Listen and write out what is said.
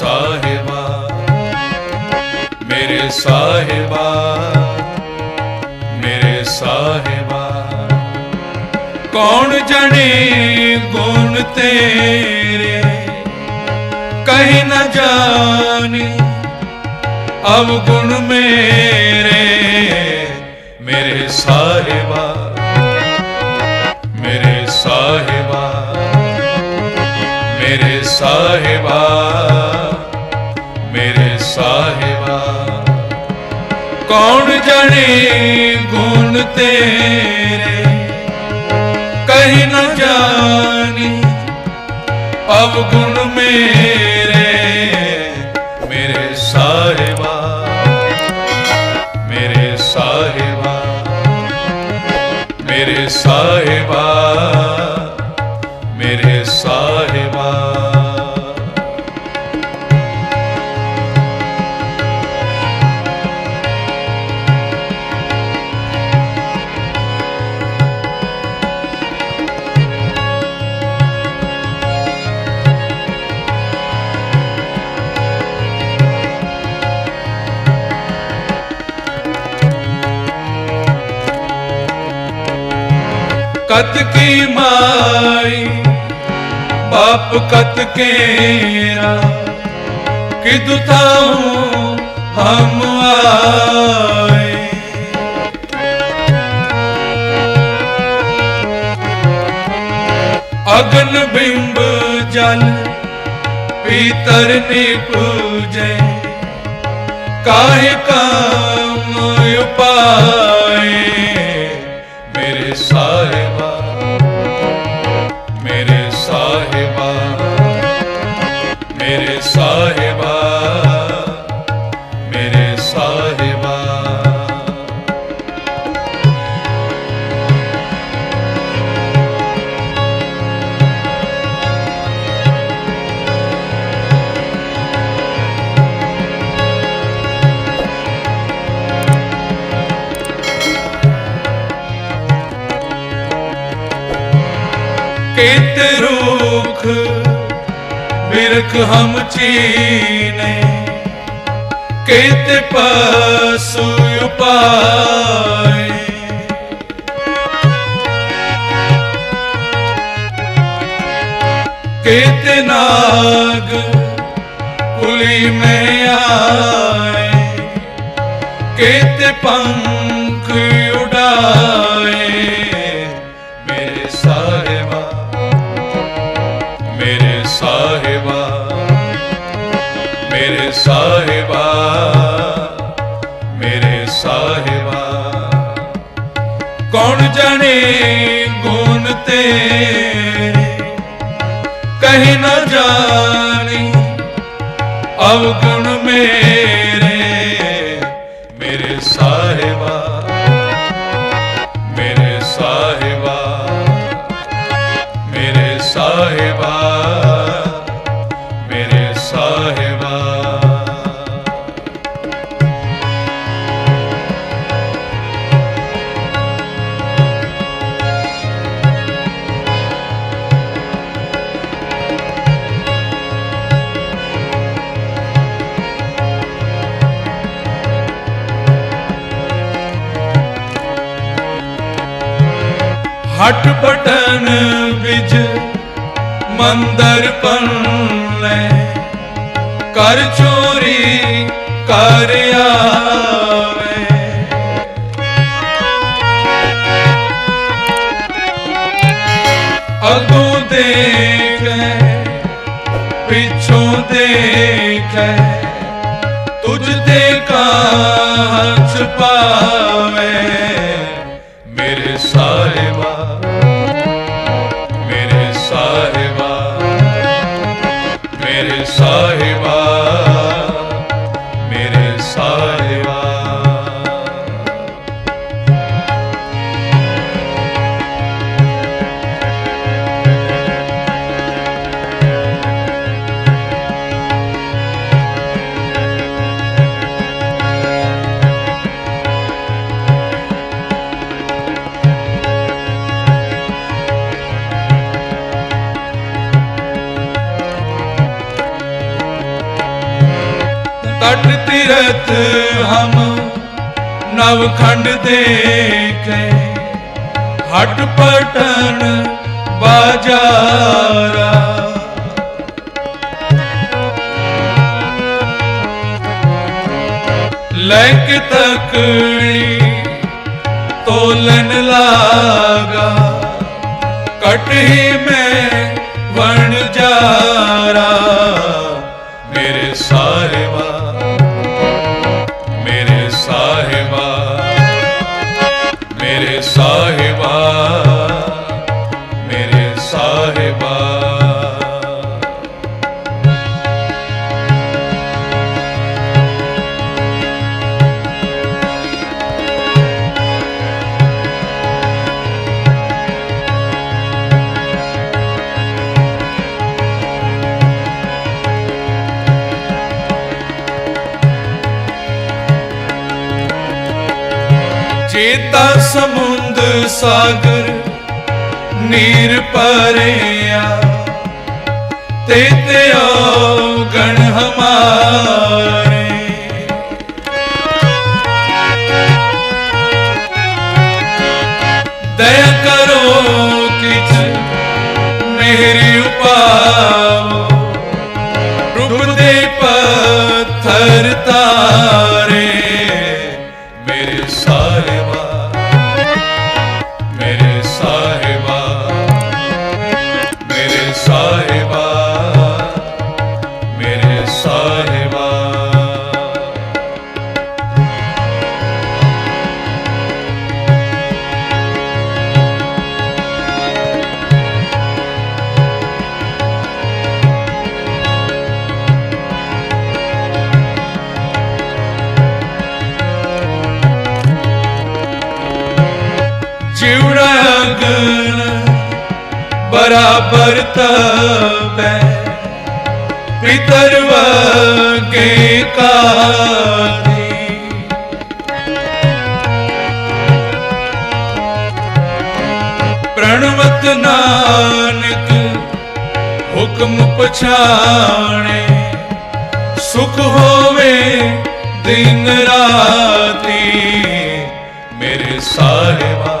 ਸਾਹਿਬਾ, ਮੇਰੇ ਸਾਹਿਬਾ ਮੇਰੇ ਸਾਹਿਬਾ। ਕੌਣ ਜਣੇ ਗੁਣ ਤੇਰੇ? ਕਹੀਂ ਨਾ ਜਾਣੀ, ਅਵਗੁਣ ਮੇਰੇ ਮੇਰੇ ਸਾਹਿਬਾ। ਕੌਣ ਜਾਣੇ ਗੁਣ ਤੇਰੇ? ਕਹੀਂ ਨਾ ਜਾਣੀ ਅਵਗੁਣ ਮੇਰੇ। ਕਤ ਕੀ ਮਾਈ? ਬਾਪ ਕਤ ਕੇਰਾ? ਕਿਦੁ ਤਾਉ ਹਮ ਆਏ? ਅਗਨ ਬਿੰਬ ਜਲ ਪੀਤਰ ਨੇ ਪੂਜੈ ਕਾਹੇ ਕਾਮ ਉਪਾਏ? ਮੇਰੇ ਸਾਹਿਬਾ ਮੇਰੇ ਸਾਹਿਬਾ ਮੇਰੇ ਸਾਹਿਬਾ ਕਿਤ ਰੂਖ, ਬਿਰਖ ਹਮ ਚੀਨੇ। ਕਿਤ ਪਸੂ ਉਪਾਏ। ਕਿਤ ਨਾਗ ਪੁਲੀ ਮੈਂ ਆਏ। ਕਿਤ ਪੰਖ ਮੇਰੇ ਸਾਹਿਬਾ ਮੇਰੇ ਸਾਹਿਬਾ। ਕੌਣ ਜਾਣੇ ਗੁਣ ਤੇਰੇ? ਕਹੀਂ ਨਾ ਜਾਣੀ, ਅਵਗੁਣ ਮੇਰੇ। ਮੇਰੇ ਸਾਹਿਬਾ ਮੇਰੇ ਸਾਹਿਬਾ ਮੇਰੇ ਸਾਹਿਬਾ ਮੇਰੇ ਸਾਹਿਬਾ। ਹਟ ਬਟਨ ਵਿੱਚ ਮੰਦਰ ਲੈ ਕਰ ਚੋਰੀ ਕਰ ਆਵੇ। ਅਗੋਂ ਦੇਖੈ, ਪਿਛੋਂ ਦੇਖੈ। ਤੁਝ ਤੇ ਕਾਂਚ ਪਾਵੇ। ਸਾਹਿਬਾ ਤਟ ਤੀਰਥ ਹਮ ਨਵਖੰਡ ਦੇਖੇ। ਹਟ ਪਟਨ ਬਾਜਾਰਾ। ਲੈਕ ਤਕੜੀ ਤੋਲਨ ਲਾਗਾ। ਕਟਹੀ ਮੈਂ ਵਣ ਜਾਰਾ। ਮੇਰੇ ਸਾਹਿਬਾ ਚੇਤਾ ਸਮੁੰਦ ਸਾਗਰ ਨੀਰ ਪਰਿਆ ਤੇ ਤੇ ਗਣ ਹਮਾਰੇ। ਦਇਆ ਕਰੋ ਕਿਛ ਮੇਰੀ ਉਪਾਵ ਸਾਹਿਬਾ। ਜਿਉੜਾ ਅਗਨ ਬਰਾਬਰ ਤਪੈ। ਪਿਤਰਵ ਪ੍ਰਣਵਤ ਨਾਨਕ ਹੁਕਮ ਪਛਾਣੇ ਸੁਖ ਹੋਵੇ ਦਿਨ ਰਾਤੀ ਮੇਰੇ ਸਾਹਿਬਾ